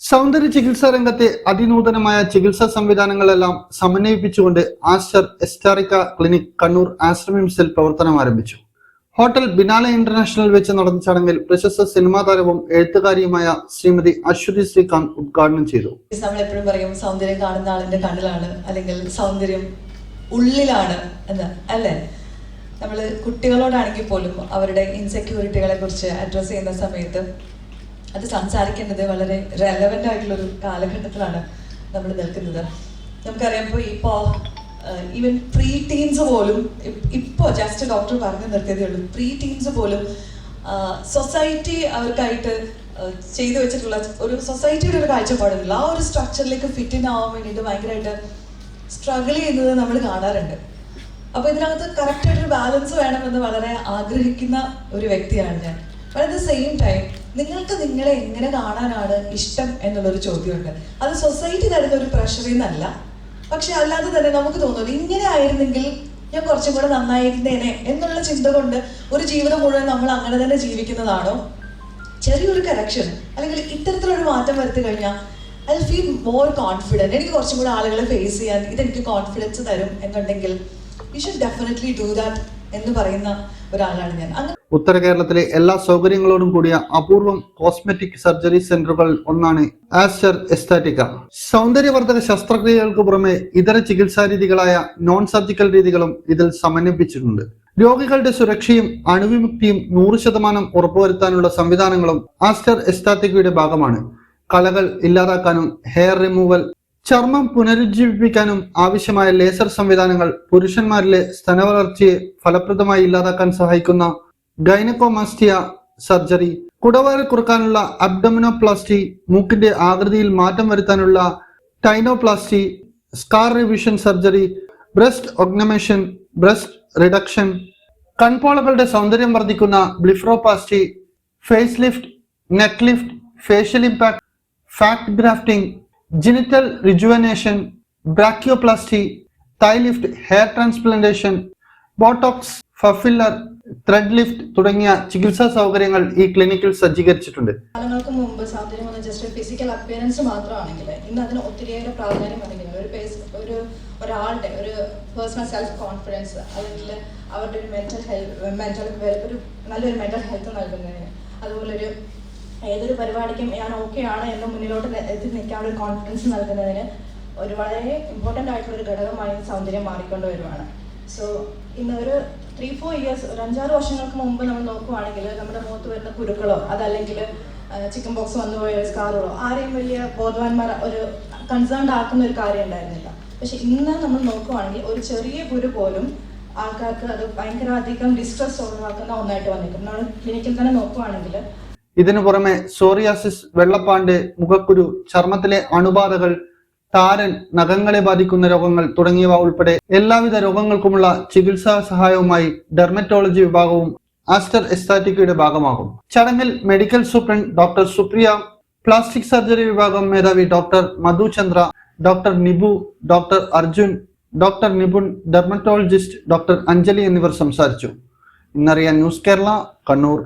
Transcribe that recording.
സൗന്ദര്യ ചികിത്സാ രംഗത്തെ അതിനൂതനമായ ചികിത്സാ സംവിധാനങ്ങളെല്ലാം സമന്വയിപ്പിച്ചുകൊണ്ട് ആസ്റ്റർ എസ്റ്റാറിക്ക ക്ലിനിക് കണ്ണൂർ ആശ്രമിംസിൽ പ്രവർത്തനം ആരംഭിച്ചു. ഹോട്ടൽ ബിനാല ഇന്റർനാഷണൽ വെച്ച് നടന്ന ചടങ്ങിൽ പ്രശസ്ത സിനിമാ താരവും എഴുത്തുകാരിയുമായ ശ്രീമതി അശ്വതി ശ്രീകാന്ത് ഉദ്ഘാടനം ചെയ്തു. നമ്മൾ എപ്പോഴും പറയും സൗന്ദര്യം കാണുന്ന ആളിന്റെ കണ്ണിലാണ് അല്ലെങ്കിൽ സൗന്ദര്യം ഉള്ളിലാണ് എന്ന് അല്ലേ? നമ്മൾ കുട്ടികളോടാണെങ്കിൽ പോലും അവരുടെ ഇൻസെക്യൂരിറ്റികളെ കുറിച്ച് അഡ്രസ്സ് ചെയ്യുന്ന സമയത്ത് അത് സംസാരിക്കേണ്ടത് വളരെ റെലവെന്റ് ആയിട്ടുള്ള ഒരു കാലഘട്ടത്തിലാണ് നമ്മൾ നിൽക്കുന്നത്. നമുക്കറിയാം ഇപ്പോ ഈവൻ പ്രീ ടീൻസ് പോലും ഇപ്പോ ജസ്റ്റ് ഡോക്ടർ പറഞ്ഞു നിർത്തിയതേ ഉള്ളൂ. പ്രീ ടീൻസ് പോലും സൊസൈറ്റി അവർക്കായിട്ട് ചെയ്തു വെച്ചിട്ടുള്ള ഒരു സൊസൈറ്റിയുടെ ഒരു കാഴ്ചപ്പാടുണ്ടല്ലോ ആ ഒരു സ്ട്രക്ചറിലേക്ക് ഫിറ്റ് ആവാൻ വേണ്ടിയിട്ട് ഭയങ്കരമായിട്ട് സ്ട്രഗിൾ ചെയ്യുന്നത് നമ്മൾ കാണാറുണ്ട്. അപ്പൊ ഇതിനകത്ത് കറക്റ്റ് ആയിട്ടൊരു ബാലൻസ് വേണമെന്ന് വളരെ ആഗ്രഹിക്കുന്ന ഒരു വ്യക്തിയാണ് ഞാൻ. അറ്റ് ദ സെയിം ടൈം നിങ്ങൾക്ക് നിങ്ങളെ എങ്ങനെ കാണാനാണ് ഇഷ്ടം എന്നുള്ളൊരു ചോദ്യമുണ്ട്. അത് സൊസൈറ്റി തരുന്ന ഒരു പ്രഷറിൽ നിന്നല്ല പക്ഷെ അല്ലാതെ തന്നെ നമുക്ക് തോന്നുന്നു ഇങ്ങനെ ആയിരുന്നെങ്കിൽ ഞാൻ കുറച്ചും കൂടെ നന്നായിരുന്നേനെ എന്നുള്ള ചിന്ത കൊണ്ട് ഒരു ജീവിതം മുഴുവൻ നമ്മൾ അങ്ങനെ തന്നെ ജീവിക്കുന്നതാണോ? ചെറിയൊരു കറക്ഷൻ അല്ലെങ്കിൽ ഇത്തരത്തിലൊരു മാറ്റം വരുത്തി കഴിഞ്ഞാൽ ഐ ഫീൽ മോർ കോൺഫിഡന്റ് എനിക്ക് കുറച്ചും കൂടെ ആളുകളെ ഫേസ് ചെയ്യാൻ ഇതെനിക്ക് കോൺഫിഡൻസ് തരും എന്നുണ്ടെങ്കിൽ ദാറ്റ് എന്ന് പറയുന്ന ഒരാളാണ് ഞാൻ. ഉത്തര കേരളത്തിലെ എല്ലാ സൗകര്യങ്ങളോടും കൂടിയ അപൂർവം കോസ്മെറ്റിക് സർജറി സെന്ററുകൾ ഒന്നാണ് ആസ്റ്റർ എസ്താറ്റിക്ക സൗന്ദര്യവർദ്ധക ശസ്ത്രക്രിയകൾക്ക് പുറമെ ഇതര ചികിത്സാ രീതികളായ നോൺ സർജിക്കൽ രീതികളും ഇതിൽ സമന്വയിപ്പിച്ചിട്ടുണ്ട്. രോഗികളുടെ സുരക്ഷയും അണുവിമുക്തിയും നൂറ് ശതമാനം ഉറപ്പുവരുത്താനുള്ള സംവിധാനങ്ങളും ആസ്റ്റർ എസ്താറ്റിക്കയുടെ ഭാഗമാണ്. കളകൾ ഇല്ലാതാക്കാനും ഹെയർ റിമൂവൽ ചർമ്മം പുനരുജ്ജീവിപ്പിക്കാനും ആവശ്യമായ ലേസർ സംവിധാനങ്ങൾ പുരുഷന്മാരിലെ സ്തനവളർച്ചയെ ഫലപ്രദമായി ഇല്ലാതാക്കാൻ സഹായിക്കുന്ന ഗൈനക്കോമാസ്റ്റിയ സർജറി കുടവയർ കുറക്കാനുള്ള അബ്ഡമിനോപ്ലാസ്റ്റി മൂക്കിന്റെ ആകൃതിയിൽ മാറ്റം വരുത്താനുള്ള rhinoplasty scar revision surgery breast augmentation breast reduction കൺപോളകളുടെ സൗന്ദര്യം വർദ്ധിക്കുന്ന blepharoplasty face lift neck lift facial implant fat grafting genital rejuvenation brachioplasty thigh lift hair transplantation Botox filler thread lift തുടങ്ങിയ ചികിത്സാ സൗകര്യങ്ങൾ ഈ ക്ലിനിക്കിൽ സജ്ജീകരിച്ചിട്ടുണ്ട്. കാലങ്ങൾക്ക് മുമ്പ് സൗന്ദര്യം എന്ന ജസ്റ്റ് ഫിസിക്കൽ അപ്പിയറൻസ് മാത്രമാണെങ്കിൽ ഇന്ന് അതിന് ഒത്തിരിയേറെ പ്രാധാന്യം നൽകുന്നത് ഒരു ഒരു ഒരാളുടെ ഒരു പേഴ്സണൽ സെൽഫ് കോൺഫിഡൻസ് അല്ലെങ്കിൽ അവരുടെ ഒരു മെന്റൽ ഹെൽത്ത് മെന്റൽ ഒരു നല്ലൊരു മെന്റൽ ഹെൽത്ത് നൽകുന്നതിന്. അതുപോലെ ഒരു ഏതൊരു പരിപാടിക്കും ഞാൻ ഓക്കെ ആണ് എന്ന് മുന്നിലോട്ട് എത്തി നിൽക്കാനുള്ള ഒരു കോൺഫിഡൻസ് നൽകുന്നതിന് ഒരു വളരെ ഇമ്പോർട്ടന്റ് ആയിട്ടുള്ള ഒരു ഘടകമായി സൗന്ദര്യം മാറിക്കൊണ്ട് വരുവാണ്. സോ ഇന്ന് ഒരു ത്രീ ഫോർ ഇയേഴ്സ് ഒരു അഞ്ചാറ് വർഷങ്ങൾക്ക് മുമ്പ് നമ്മൾ നോക്കുവാണെങ്കിൽ നമ്മുടെ മുഖത്ത് വരുന്ന കുരുക്കളോ അതല്ലെങ്കിൽ ചിക്കൻ ബോക്സ് വന്നുപോയ സ്കാറുകളോ ആരെയും വലിയ ബോധവാന്മാർ ഒരു കൺസേൺഡ് ആക്കുന്ന ഒരു കാര്യം ഉണ്ടായിരുന്നില്ല. പക്ഷെ ഇന്ന് നമ്മൾ നോക്കുവാണെങ്കിൽ ഒരു ചെറിയ കുരു പോലും ആൾക്കാർക്ക് അത് ഭയങ്കര അധികം ഡിസ്ട്രെസ് ഉളവാക്കുന്ന ഒന്നായിട്ട് വന്നിരിക്കും നമ്മൾ ക്ലിനിക്കിൽ തന്നെ നോക്കുവാണെങ്കിൽ ഇതിനു പുറമെ സോറിയാസിസ് വെള്ളപ്പാണ്ട് മുഖക്കുരു ചർമ്മത്തിലെ അണുബാധകൾ താരൻ നഖങ്ങളെ ബാധിക്കുന്ന രോഗങ്ങൾ തുടങ്ങിയവ ഉൾപ്പെടെ എല്ലാവിധ രോഗങ്ങൾക്കുമുള്ള ചികിത്സാ സഹായവുമായി ഡെർമറ്റോളജി വിഭാഗവും ആസ്റ്റർ എസ്താറ്റിക്കയുടെ ഭാഗമാകും. ചടങ്ങിൽ medical superintendent doctor Supriya plastic surgery വിഭാഗം മേധാവി doctor Madhu Chandra doctor Nibu doctor Arjun doctor Nipun dermatologist doctor Anjali എന്നിവർ സംസാരിച്ചു. ഇന്നറിയാൻ ന്യൂസ് കേരള കണ്ണൂർ.